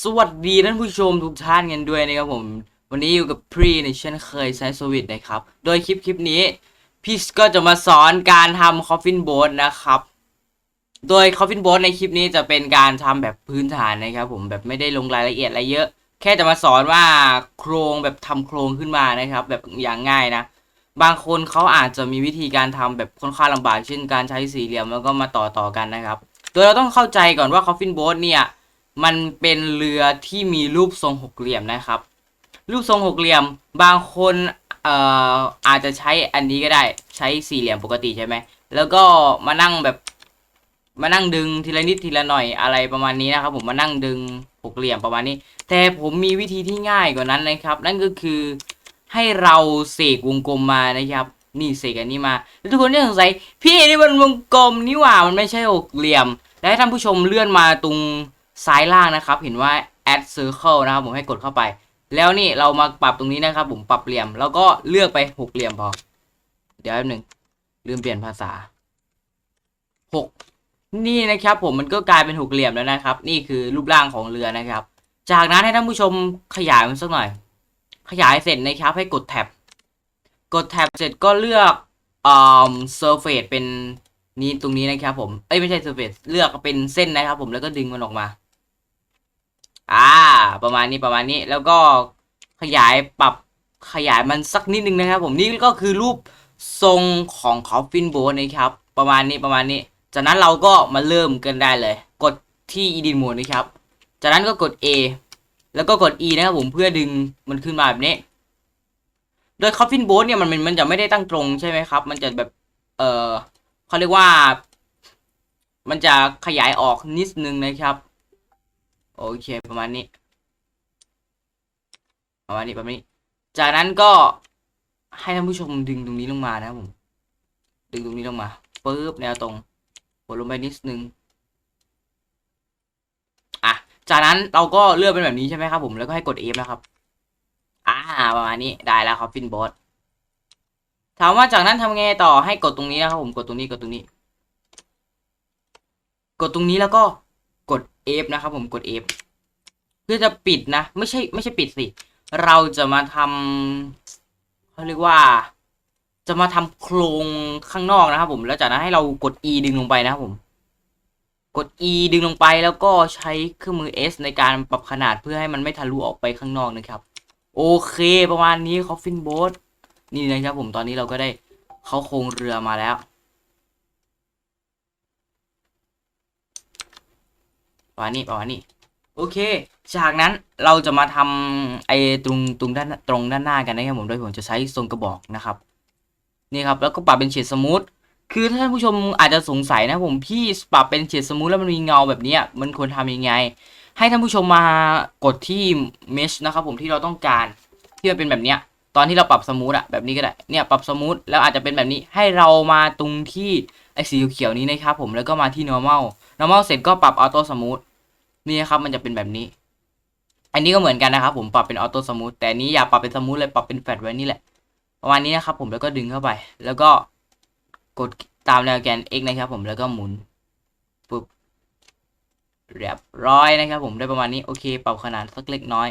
สวัสดีท่านผู้ชมทุกท่านกันด้วยนะครับผม วันนี้อยู่กับพรีในเช่นเคยใช้สวิตนะครับ โดยคลิปคลิปนี้ พี่ก็จะมาสอนการทำคอฟฟินโบ t นะครับ โดยคอฟฟินโบ t ในคลิปนี้จะเป็นการทำแบบพื้นฐานนะครับผมแบบไม่ได้ลงรายละเอียดอะไรเยอะ แค่จะมาสอนว่าโครงแบบทำโครงขึ้นมานะครับ แบบอย่างง่ายนะ บางคนเขาอาจจะมีวิธีการทำแบบค่อนข้างลำบากเช่นการใช้สี่เหลี่ยมแล้วก็มาต่อต่อกันนะครับ โดยเราต้องเข้าใจก่อนว่าคอฟฟินโบ t เนี่ย มันเป็นเรือที่มีรูปทรงหกเหลี่ยมนะครับ รูปทรงหกเหลี่ยมบางคนเอ่ออาจจะใช้อันนี้ก็ได้ใช้สี่เหลี่ยมปกติใช่ไหมแล้วก็มานั่งแบบมานั่งดึงทีละนิดทีละหน่อยอะไรประมาณนี้นะครับ ผมมานั่งดึงหกเหลี่ยมประมาณนี้ แต่ผมมีวิธีที่ง่ายกว่านั้นนะครับ นั่นก็คือให้เราเสกวงกลมมานะครับ นี่เสกอันนี้มาแล้วทุกคนจะสงสัยพี่นี่มันวงกลมนี่หว่ามันไม่ใช่หกเหลี่ยม และให้ท่านผู้ชมเลื่อนมาตรง ซ้ายล่างนะครับ เห็นว่า add circle นะครับผมให้กดเข้าไป แล้วนี่เรามาปรับตรงนี้นะครับ ผมปรับเหลี่ยม แล้วก็เลือกไปหกเหลี่ยมพอ เดี๋ยวแป๊บหนึ่งลืมเปลี่ยนภาษาหกนี่นะครับ ผมมันก็กลายเป็นหกเหลี่ยมแล้วนะครับ นี่คือรูปร่างของเรือนะครับ จากนั้นให้ท่านผู้ชมขยายมันสักหน่อย ขยายเสร็จนะครับให้กดแท็บกดแท็บเสร็จก็เลือกอ่า surface เป็นนี้ตรงนี้นะครับผม เอ้ยไม่ใช่ surface เลือกเป็นเส้นนะครับผมแล้วก็ดึงมันออกมา อ่า ประมาณนี้ประมาณนี้แล้วก็ขยายปรับขยายมันสักนิดนึงนะครับ ผมนี่ก็คือรูปทรงของคอฟฟินโบนะครับ ประมาณนี้ประมาณนี้ จากนั้นเราก็มาเริ่มกันได้เลย กดที่ edit mode นะครับ จากนั้นก็กด A แล้วก็กด E นะครับผมเพื่อดึงมันขึ้นมาแบบนี้ โดย Coffin Boat เนี่ยมันมันมันจะไม่ได้ตั้งตรงใช่ไหมครับ มันจะแบบ เออเขาเรียกว่า มันจะขยายออกนิดนึงนะครับ โอเคประมาณนี้ ประมาณนี้ประมาณนี้ จากนั้นก็ให้ท่านผู้ชมดึงตรงนี้ลงมานะครับผม ดึงตรงนี้ลงมาปึ๊บแนวตรงกดลงไปนิดนึงอะจากนั้นเราก็เลือกเป็นแบบนี้ใช่ไหมครับผมแล้วก็ให้กด F นะครับอ่าประมาณนี้ได้แล้วครับฟินบอสถามว่าจากนั้นทำไงต่อให้กดตรงนี้นะครับผมกดตรงนี้กดตรงนี้ กดตรงนี้แล้วก็ F นะครับผมกด F เพื่อจะปิดนะ ไม่ใช่ไม่ใช่ปิดสิ เราจะมาทำเขาเรียกว่า จะมาทำโครงข้างนอกนะครับผมแล้วจากนั้นให้เรากด E ดึงลงไปนะครับผม กด E ดึงลงไปแล้วก็ใช้เครื่องมือ S ในการปรับขนาดเพื่อให้มันไม่ทะลุออกไปข้างนอกนะครับ โอเคประมาณนี้ Coffin Boat นี่นะครับผมตอนนี้เราก็ได้เข้าโครงเรือมาแล้ว ประมาณนี้ประมาณนี้ โอเค จากนั้นเราจะมาทำไอ้ตรงตรงด้านตรงด้านหน้ากันนะครับผม โดยผมจะใช้ทรงกระบอกนะครับ นี่ครับ แล้วก็ปรับเป็นเฉดสมูท คือถ้าท่านผู้ชมอาจจะสงสัยนะผมพี่ปรับเป็นเฉดสมูทแล้วมันมีเงาแบบนี้มันควรทำยังไง ให้ท่านผู้ชมมากดที่ mesh นะครับผมที่เราต้องการที่มันเป็นแบบเนี้ยตอนที่เราปรับสมูทอะแบบนี้ก็ได้เนี่ยปรับสมูทแล้วอาจจะเป็นแบบนี้ให้เรามาตรงที่ไอ้สีเขียวนี้นะครับผมแล้วก็มาที่ normal normal เสร็จก็ปรับ auto smooth นี่นะครับมันจะเป็นแบบนี้ อันนี้ก็เหมือนกันนะครับผมปรับเป็น auto smooth แต่นี้อย่าปรับเป็นสมูทเลยปรับเป็นแฟลตไว้นี่แหละประมาณนี้นะครับผมแล้วก็ดึงเข้าไป แล้วก็กดตามแนวแกน x นะครับผมแล้วก็หมุนปุ๊บเรียบร้อยนะครับผมได้ประมาณนี้โอเค ปรับขนาดสักเล็กน้อย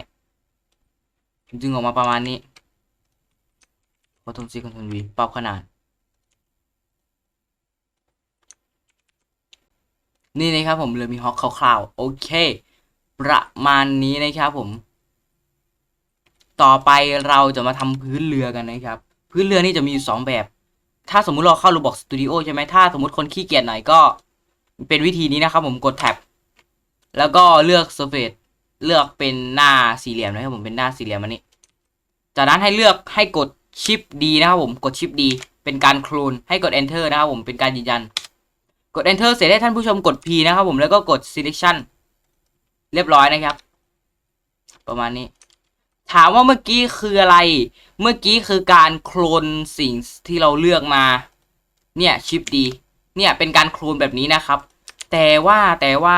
ดึงออกมาประมาณนี้ Ctrl C Ctrl V ปรับขนาด นี่นะครับผมเรือมีฮอคคร่าวๆโอเค ประมาณนี้นะครับผม ต่อไปเราจะมาทำพื้นเรือกันนะครับ พื้นเรือนี่จะมีอยู่สองแบบ ถ้าสมมุติเราเข้า Roblox Studio ใช่ไหมถ้าสมมติคนขี้เกียจหน่อยก็ เป็นวิธีนี้นะครับผมกดแท็บแล้วก็เลือก Surface เลือกเป็นหน้าสี่เหลี่ยมนะครับผมเป็นหน้าสี่เหลี่ยมอันนี้จากนั้นให้เลือกให้กด Shift D นะครับผมกด Shift D เป็นการโคลนให้กด Enter นะครับผมเป็นการยืนยัน กด Enter เสร็จให้ท่านผู้ชมกด P นะครับผมแล้วก็กด Selection เรียบร้อยนะครับ ประมาณนี้ ถามว่าเมื่อกี้คืออะไร เมื่อกี้คือการโคลนสิ่งที่เราเลือกมา เนี่ย Shift D เนี่ยเป็นการโคลนแบบนี้นะครับ แต่ว่าแต่ว่า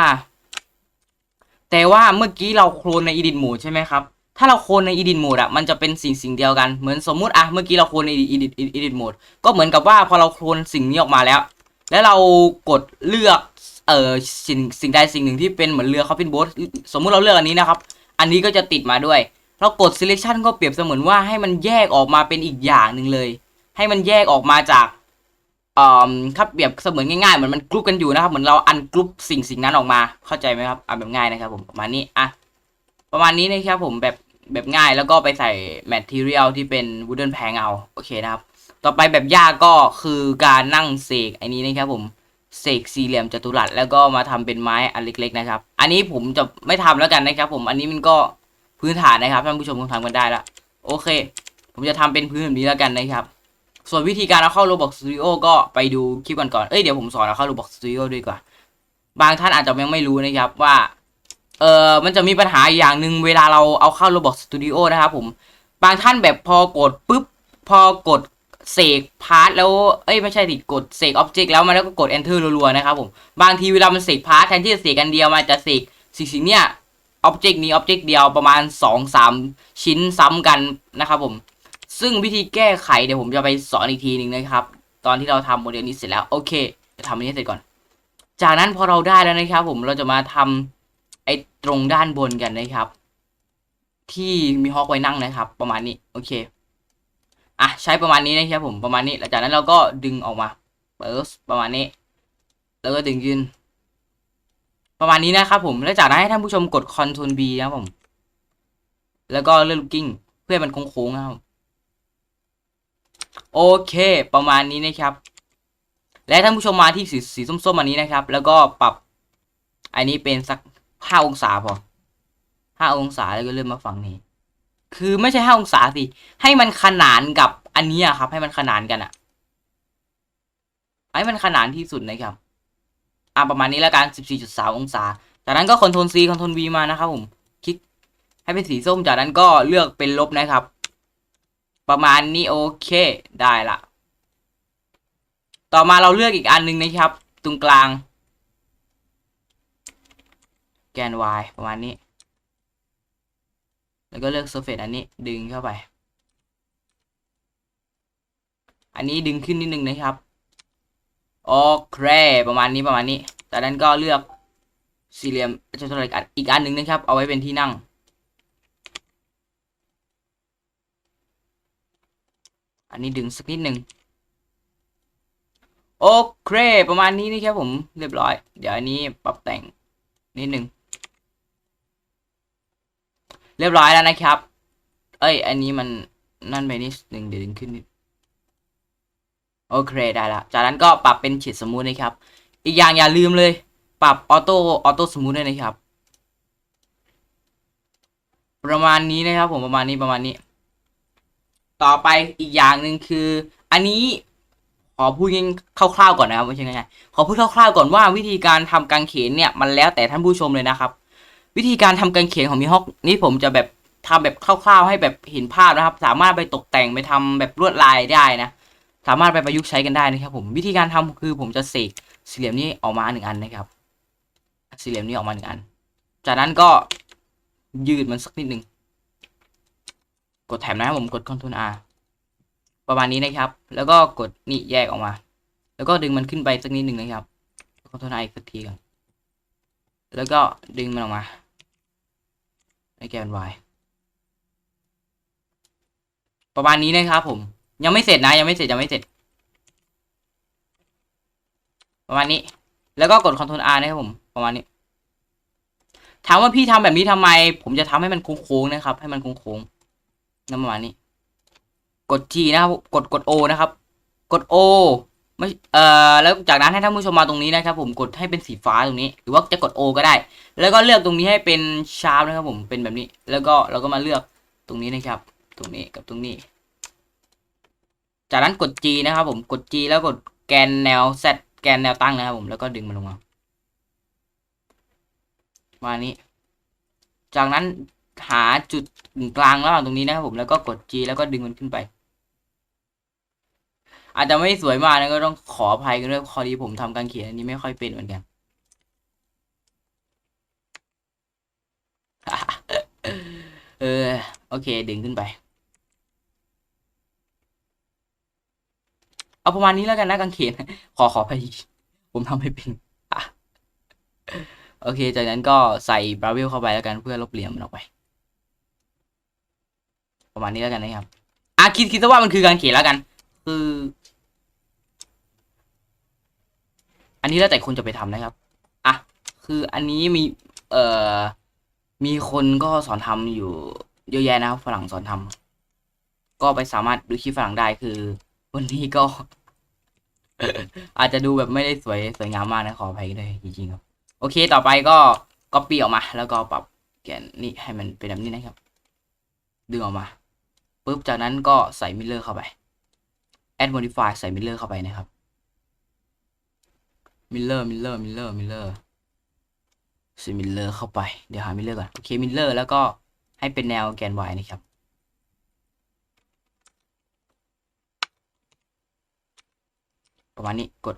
แต่ว่าเมื่อกี้เราโคลนใน Edit Mode ใช่ไหมครับถ้าเราโคลนใน Edit Mode อะมันจะเป็นสิ่งสิ่งเดียวกันเหมือนสมมุติอะเมื่อกี้เราโคลนใน Edit Edit Mode ก็เหมือนกับว่าพอเราโคลนสิ่งนี้ออกมาแล้ว แล้วเรากดเลือกเออสิ่งสิ่งใดสิ่งหนึ่งที่เป็นเหมือนเรือคอฟฟินโบ๊ทสมมุติเราเลือกอันนี้นะครับ อันนี้ก็จะติดมาด้วย เรากด selection ก็เปรียบเสมือนว่าให้มันแยกออกมาเป็นอีกอย่างหนึ่งเลย ให้มันแยกออกมาจากอ่าครับเปรียบเสมือนง่ายๆเหมือนมันกรุ๊ปกันอยู่นะครับ เหมือนเราอันกรุ๊ปสิ่งสิ่งนั้นออกมาเข้าใจไหมครับอะแบบง่ายนะครับผมประมาณนี้อะประมาณนี้นะครับผมแบบแบบง่ายแล้วก็ไปใส่ material ที่เป็น wooden plank เอาโอเคนะครับ ต่อไปแบบยากก็คือการนั่งเสกไอ้นี้นะครับผมเสกสี่เหลี่ยมจัตุรัสแล้วก็มาทำเป็นไม้อันเล็กๆนะครับ อันนี้ผมจะไม่ทำแล้วกันนะครับ ผมอันนี้มันก็พื้นฐานนะครับท่านผู้ชมคงทำกันได้ละโอเค ผมจะทำเป็นพื้นแบบนี้แล้วกันนะครับ ส่วนวิธีการเอาเข้า Roblox Studio ก็ไปดูคลิปกันก่อนเอ้ยเดี๋ยวผมสอนเอาเข้า Roblox Studio ด้วยดีกว่า บางท่านอาจจะยังไม่รู้นะครับว่าเออมันจะมีปัญหาอย่างหนึ่งเวลาเราเอาเข้า Roblox Studio นะครับผมบางท่านแบบพอกดปุ๊บพอกด เสกพาร์ทแล้ว เอ้ยไม่ใช่ดิกดเสกอ็อบเจกต์แล้วมันแล้วก็กด enter รัวๆนะครับผม บางทีเวลามันเสกพาร์ทแทนที่จะเสกกันเดียวมันจะเสกสิ่งสิ่งเนี้ยอ็อบเจกต์นี้อ็อบเจกต์เดียวประมาณ 2-3 ชิ้นซ้ำกันนะครับผม ซึ่งวิธีแก้ไขเดี๋ยวผมจะไปสอนอีกทีหนึ่งนะครับ ตอนที่เราทำโมเดลนี้เสร็จแล้วโอเคจะทำอันนี้เสร็จก่อน จากนั้นพอเราได้แล้วนะครับ ผมเราจะมาทำไอ้ตรงด้านบนกันนะครับ ที่มีฮอกไว้นั่งนะครับ ประมาณนี้โอเค อะใช้ประมาณนี้นะครับผมประมาณนี้หลังจากนั้นเราก็ดึงออกมาเปิดประมาณนี้ แล้วก็ดึงยืนประมาณนี้นะครับผมแล้วจากนั้นให้ท่านผู้ชมกด Ctrl B นะครับผม แล้วก็เลื่อนลูกกิ้งเพื่อมันโค้งๆนะครับโอเคประมาณนี้นะครับ และท่านผู้ชมมาที่สีสีส้มๆอันนี้นะครับ แล้วก็ปรับอันนี้เป็นสักห้าองศาพอห้าองศาแล้วก็เลื่อนมาฝั่งนี้ คือไม่ใช่ห้าองศาสิ ให้มันขนานกับอันนี้อะครับ ให้มันขนานกันอะให้มันขนานที่สุดนะครับอะประมาณนี้แล้วกัน14.3องศา จากนั้นก็คอนโทรล C คอนโทรล V มานะครับผม คลิกให้เป็นสีส้ม จากนั้นก็เลือกเป็นลบนะครับ ประมาณนี้โอเค ได้ละ ต่อมาเราเลือกอีกอันหนึ่งนะครับ ตรงกลาง แกน Y ประมาณนี้ แล้วก็เลือก surface อันนี้ดึงเข้าไป อันนี้ดึงขึ้นนิดนึงนะครับ โอเค ประมาณนี้ประมาณนี้ จากนั้นก็เลือกสี่เหลี่ยมจัตุรัสอีกอันหนึ่งนะครับ เอาไว้เป็นที่นั่งอันนี้ดึงสักนิดหนึ่งโอเค ประมาณนี้นะครับผมเรียบร้อย เดี๋ยวอันนี้ปรับแต่งนิดหนึ่ง รียบร้อยแล้วนะครับ เอ้ย อันนี้มันนั่นไปนิดหนึ่งเดี๋ยวดึงขึ้นนิดโอเคได้ละจากนั้นก็ปรับเป็นเฉดสมูทนะครับ อีกอย่างอย่าลืมเลย ปรับออโต้ออโต้สมูทด้วยนะครับ ประมาณนี้นะครับ ผมประมาณนี้ประมาณนี้ ต่อไปอีกอย่างหนึ่งคือ อันนี้ขอพูดง่ายๆคร่าวๆก่อนนะครับไม่ใช่ง่ายๆขอพูดคร่าวๆก่อนว่าวิธีการทำกางเขนเนี่ยมันแล้วแต่ท่านผู้ชมเลยนะครับ วิธีการทำกางเขนของมิฮอกนี่ผมจะแบบทำแบบคร่าวๆให้แบบเห็นภาพนะครับ สามารถไปตกแต่งไปทำแบบลวดลายได้นะ สามารถไปประยุกต์ใช้กันได้นะครับ ผมวิธีการทำคือผมจะเสกสี่เหลี่ยมนี้ออกมาหนึ่งอันนะครับ สี่เหลี่ยมนี้ออกมาหนึ่งอัน จากนั้นก็ยืดมันสักนิดหนึ่งกดแถบนะครับผมกด Ctrl R ประมาณนี้นะครับ แล้วก็กดนี่แยกออกมา แล้วก็ดึงมันขึ้นไปสักนิดหนึ่งนะครับ Ctrl R อีกสักทีก่อนแล้วก็ดึงมันออกมา ในแกน Y ประมาณนี้นะครับผม ยังไม่เสร็จนะ ยังไม่เสร็จยังไม่เสร็จ ประมาณนี้ แล้วก็กด Ctrl R นะครับผม ประมาณนี้ ถามว่าพี่ทำแบบนี้ทำไม ผมจะทำให้มันโค้งๆนะครับ ให้มันโค้งๆนั่นประมาณนี้ กด G นะครับ กดกด O นะครับ กด O ไม่เอ่อแล้วจากนั้นให้ท่านผู้ชมมาตรงนี้นะครับ ผมกดให้เป็นสีฟ้าตรงนี้ หรือว่าจะกด O ก็ได้ แล้วก็เลือกตรงนี้ให้เป็นชาร์ปนะครับ ผมเป็นแบบนี้ แล้วก็เราก็มาเลือกตรงนี้นะครับ ตรงนี้กับตรงนี้ จากนั้นกด G นะครับ ผมกด G แล้วกดแกนแนว Z แกนแนวตั้งนะครับผมแล้วก็ดึงมันลงมามานี้ จากนั้นหาจุดกลางระหว่างตรงนี้นะครับผมแล้วก็กด G แล้วก็ดึงมันขึ้นไป อาจจะไม่สวยมากนะก็ต้องขออภัยกันด้วยพอดีผมทำการเขียนอันนี้ไม่ค่อยเป็นเหมือนกันเออ โอเค ดึงขึ้นไป เอาประมาณนี้แล้วกันนะกางเขนขอขอไปผมทำให้เป็นโอเค จากนั้นก็ใส่บราวิลเข้าไปแล้วกันเพื่อลบเหลี่ยมมันออกไป ประมาณนี้แล้วกันนะครับอะคิดคิดซะว่ามันคือการเขียนแล้วกัน คือ อันนี้แล้วแต่คนจะไปทำนะครับ อะ คืออันนี้มี เอ่อ มีคนก็สอนทำอยู่เยอะแยะนะครับฝรั่งสอนทำก็ไปสามารถดูคลิปฝรั่งได้คือ วันนี้ก็ อาจจะดูแบบไม่ได้สวยสวยงามมากนะขออภัยด้วยจริงๆครับ โอเค ต่อไปก็ก๊อปปี้ออกมา แล้วก็ปรับแกนนี่ให้มันเป็นแบบนี้นะครับ ดึงออกมาปุ๊บจากนั้นก็ใส่มิลเลอร์เข้าไป add modify ใส่มิลเลอร์เข้าไปนะครับ มิลเลอร์มิลเลอร์มิลเลอร์มิลเลอร์ใส่มิลเลอร์เข้าไปเดี๋ยวหามิลเลอร์ก่อนโอเคมิลเลอร์แล้วก็ให้เป็นแนวแกน y นะครับประมาณนี้กด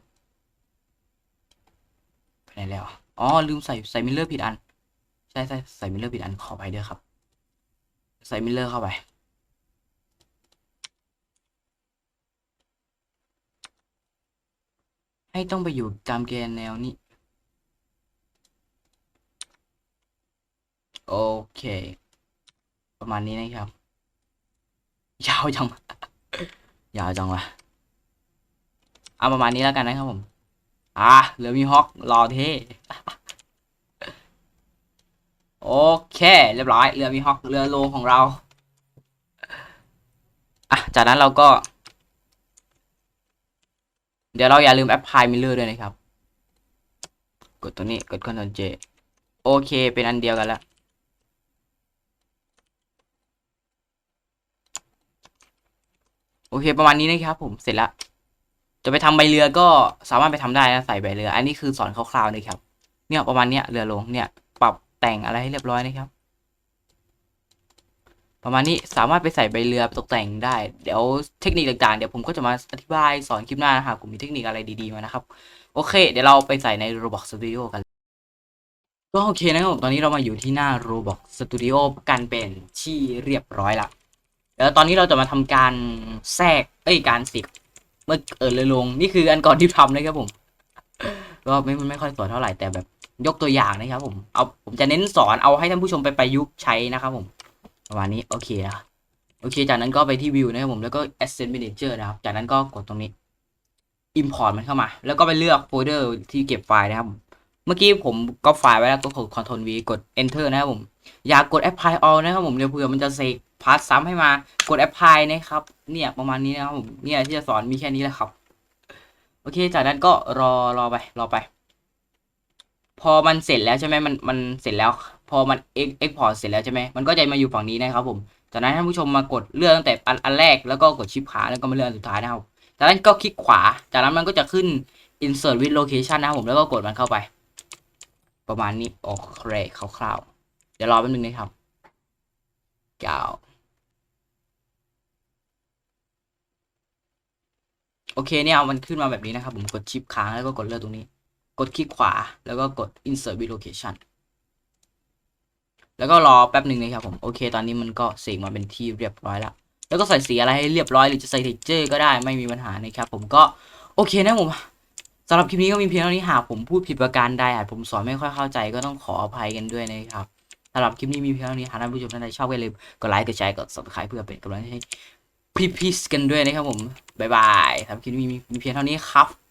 ไปไหนแล้วอ๋อลืมใส่ใส่มิลเลอร์ผิดอัน ใช่ใช่ใส่มิลเลอร์ผิดอันขอไปด้วยครับ ใส่มิลเลอร์เข้าไป ให้ต้องไปอยู่ตามแกนแนวนี้ โอเค ประมาณนี้นะครับ ยาวจัง ยาวจังวะเอาประมาณนี้แล้วกันนะครับผม อะเหลือมีฮอกรอเท่โอเค เรียบร้อยเรือมีฮอกเรือโลของเรา อะ จากนั้นเราก็ เดี๋ยวเราอย่าลืมแอปพลายมิลเลอร์ด้วยนะครับ กดตัวนี้กด Ctrl J โอเค เป็นอันเดียวกันแล้ว โอเคประมาณนี้นะครับผมเสร็จแล้ว จะไปทำใบเรือก็สามารถไปทำได้นะใส่ใบเรือ อันนี้คือสอนคร่าวๆนะครับ เนี่ยประมาณเนี้ยเรือลงเนี่ยปรับแต่งอะไรให้เรียบร้อยนะครับ ประมาณนี้สามารถไปใส่ใบเรือตกแต่งได้ เดี๋ยวเทคนิคต่างๆ เดี๋ยวผมก็จะมาอธิบายสอนคลิปหน้านะครับผมมีเทคนิคอะไรดีๆมานะครับ โอเค เดี๋ยวเราไปใส่ใน Roblox Studio กัน ก็โอเคนะครับผมตอนนี้เรามาอยู่ที่หน้า Roblox Studio กันเป็นที่เรียบร้อยละเดี๋ยวตอนนี้เราจะมาทำการแทรกเอ้ยการสิบเมื่อเออเลยลงนี่คืออันก่อนที่ทำนะครับผมก็ไม่ไม่ค่อยสวยเท่าไหร่แต่แบบยกตัวอย่างนะครับผมเอาผมจะเน้นสอนเอาให้ท่านผู้ชมไปประยุกต์ใช้นะครับผม ประมาณนี้โอเคนะโอเค จากนั้นก็ไปที่วิวนะครับผมแล้วก็ Asset Manager นะครับ จากนั้นก็กดตรงนี้ Import มันเข้ามา แล้วก็ไปเลือกโฟลเดอร์ที่เก็บไฟล์นะครับ เมื่อกี้ผมก็ไฟล์ไว้แล้วก็กด Ctrl V กด Enter นะครับผม อย่ากกด Apply All นะครับผมเดี๋ยวเผื่อมันจะเสกพาสซ้ำให้มากด Apply นะครับ เนี่ยประมาณนี้นะครับผมเนี่ยที่จะสอนมีแค่นี้แหละครับ โอเค จากนั้นก็รอรอไปรอไป พอมันเสร็จแล้วใช่ไหมมันมันเสร็จแล้ว พอมันเอ็กพอร์ตเสร็จแล้วใช่ไหมมันก็จะมาอยู่ฝั่งนี้นะครับผมจากนั้นท่านผู้ชมมากดเลือกตั้งแต่อันอันแรกแล้วก็กดชิปขาแล้วก็มาเลือกอันสุดท้ายนะครับจากนั้นก็คลิกขวา จากนั้นมันก็จะขึ้น insert with location นะครับผมแล้วก็กดมันเข้าไป ประมาณนี้โอเคคร่าวๆเดี๋ยวรอแป๊บนึงนะครับเก้าโอเคเนี่ยมันขึ้นมาแบบนี้นะครับผมกดชิปค้างแล้วก็กดเลือกตรงนี้ กดคลิกขวาแล้วก็กด insert with location แล้วก็รอแป๊บหนึ่งนะครับผมโอเค ตอนนี้มันก็เสกมาเป็นที่เรียบร้อยแล้วแล้วก็ใส่สีอะไรให้เรียบร้อยหรือจะใส่เท็กเจอร์ก็ได้ไม่มีปัญหานะครับผมก็โอเคนะผมสำหรับคลิปนี้ก็มีเพียงเท่านี้หากผมพูดผิดประการใดอาจผมสอนไม่ค่อยเข้าใจก็ต้องขออภัยกันด้วยนะครับสำหรับคลิปนี้มีเพียงเท่านี้หากท่านผู้ชมท่านใดชอบก็อย่าลืมกดไลค์กดแชร์กด subscribe เพื่อเป็นกำลังใจให้พี่ๆกันด้วยนะครับผมบ๊ายบายสำหรับคลิปนี้มีเพียงเท่านี้ครับ